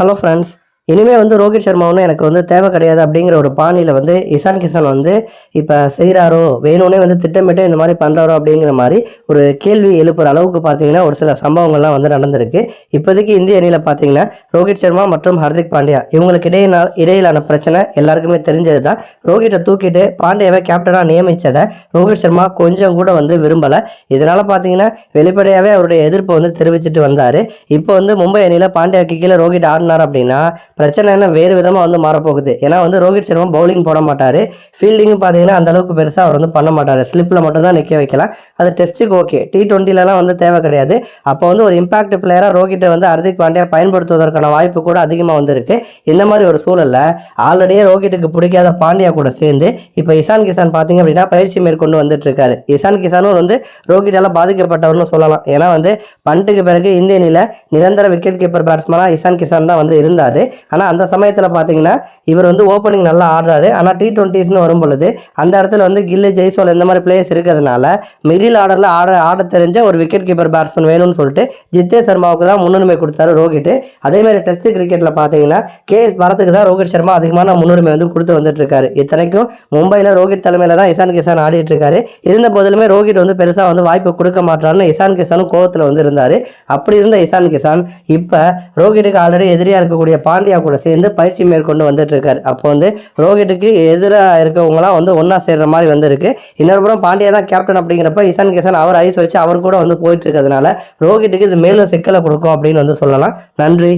Hello friends இனிமேல் வந்து ரோஹித் சர்மா எனக்கு வந்து தேவை கிடையாது அப்படிங்கிற ஒரு பாணியில் வந்து இசான் கிஷன் வந்து இப்போ செய்கிறாரோ வேணும்னே வந்து திட்டமிட்டு இந்த மாதிரி பண்ணுறாரோ அப்படிங்கிற மாதிரி ஒரு கேள்வி எழுப்புற அளவுக்கு பார்த்தீங்கன்னா ஒரு சில சம்பவங்கள்லாம் வந்து நடந்திருக்கு. இப்போதைக்கு இந்திய அணியில் பார்த்தீங்கன்னா ரோஹித் சர்மா மற்றும் ஹர்திக் பாண்டியா இவங்களுக்கு இடையினால் இடையிலான பிரச்சனை எல்லாருக்குமே தெரிஞ்சது தான் ரோஹித்தை தூக்கிட்டு பாண்டியாவை கேப்டனாக நியமித்ததை ரோஹித் சர்மா கொஞ்சம் கூட வந்து விரும்பலை. இதனால் பார்த்தீங்கன்னா வெளிப்படையாகவே அவருடைய எதிர்ப்பை வந்து தெரிவிச்சுட்டு வந்தார். இப்போ வந்து மும்பை அணியில் பாண்டியாவுக்கு கீழே ரோஹித் ஆடினார் அப்படின்னா பிரச்சனை என்ன? வேறு விதமாக வந்து மாறப்போகுது. ஏன்னா வந்து ரோஹித் சர்மா பவுலிங் போட மாட்டார். ஃபீல்டிங்கும் பார்த்தீங்கன்னா அந்த அளவுக்கு பெருசாக அவர் வந்து பண்ண மாட்டார். ஸ்லிப்பில் மட்டும் தான் நிற்க வைக்கலாம். அது டெஸ்ட்டுக்கு ஓகே டி ட்வெண்ட்டிலலாம் வந்து தேவை கிடையாது. அப்போ வந்து ஒரு இம்பாக்ட் பிளேயராக ரோஹிட்டை வந்து ஹர்திக் பாண்டியா பயன்படுத்துவதற்கான வாய்ப்பு கூட அதிகமாக வந்திருக்கு. இந்த மாதிரி ஒரு சூழலில் ஆல்ரெடியே ரோஹிட்டுக்கு பிடிக்காத பாண்டியா கூட சேர்ந்து இப்போ இசான் கிசான் பார்த்தீங்க அப்படின்னா பயிற்சி மேற்கொண்டு வந்துட்டு இருக்காரு இசான் கிசானும் வந்து ரோஹிட்டால பாதிக்கப்பட்டவர்னு சொல்லலாம். ஏன்னா வந்து பண்ட்டுக்கு பிறகு இந்திய அணியில் நிரந்தர விக்கெட் கீப்பர் பேட்ஸ்மனாக இசான் கிசான் தான் வந்து இருந்தார். ஆனால் அந்த சமயத்தில் பார்த்தீங்கன்னா இவர் வந்து ஓப்பனிங் நல்லா ஆடுறாரு. ஆனால் டி டுவெண்ட்டிஸ்னு வரும் பொழுது அந்த இடத்துல வந்து கில்லு ஜெய்சோல் இந்த மாதிரி பிளேயர்ஸ் இருக்கிறதுனால மிடில் ஆர்டரில் ஆட ஆட தெரிஞ்ச ஒரு விக்கெட் கீப்பர் பேட்ஸ்மேன் வேணும்னு சொல்லிட்டு ஜித்தே சர்மாவுக்கு தான் முன்னுரிமை கொடுத்தாரு ரோஹித். அதேமாதிரி டெஸ்ட் கிரிக்கெட்டில் பார்த்தீங்கன்னா கேஎஸ் பரத்துக்கு தான் ரோஹித் சர்மா அதிகமான முன்னுரிமை வந்து கொடுத்து வந்துட்டு இருக்காரு இத்தனைக்கும் மும்பையில் ரோஹித் தலைமையில் தான் இசான் கிசான் ஆடிட்டு இருக்காரு இருந்த போதிலுமே ரோஹித் வந்து பெருசாக வந்து வாய்ப்பு கொடுக்க மாட்டாருன்னு இசான் கிசானும் கோவத்தில் வந்து இருந்தார். அப்படி இருந்த இசான் கிசான் இப்போ ரோஹிட்டுக்கு ஆல்ரெடி எதிரியாக இருக்கக்கூடிய பாண்டியா கூட சேர்ந்து பயிற்சி மேற்கொண்டு வந்துட்டு இருக்காரு அப்போ வந்து ரோஹிட்டுக்கு எதிராக இருக்கவங்களாம் வந்து ஒன்றா சேர்ற மாதிரி வந்திருக்கு. இன்னொரு புறம் பாண்டியா தான் கேப்டன் அப்படிங்கிறப்ப இசான் கிசான் அவர் ஐஸ் வச்சு அவர் கூட வந்து போயிட்டு இருக்கிறதுனால ரோஹிட்டுக்கு இது மேலும் சிக்கலை கொடுக்கும் அப்படின்னு வந்து சொல்லலாம். நன்றி.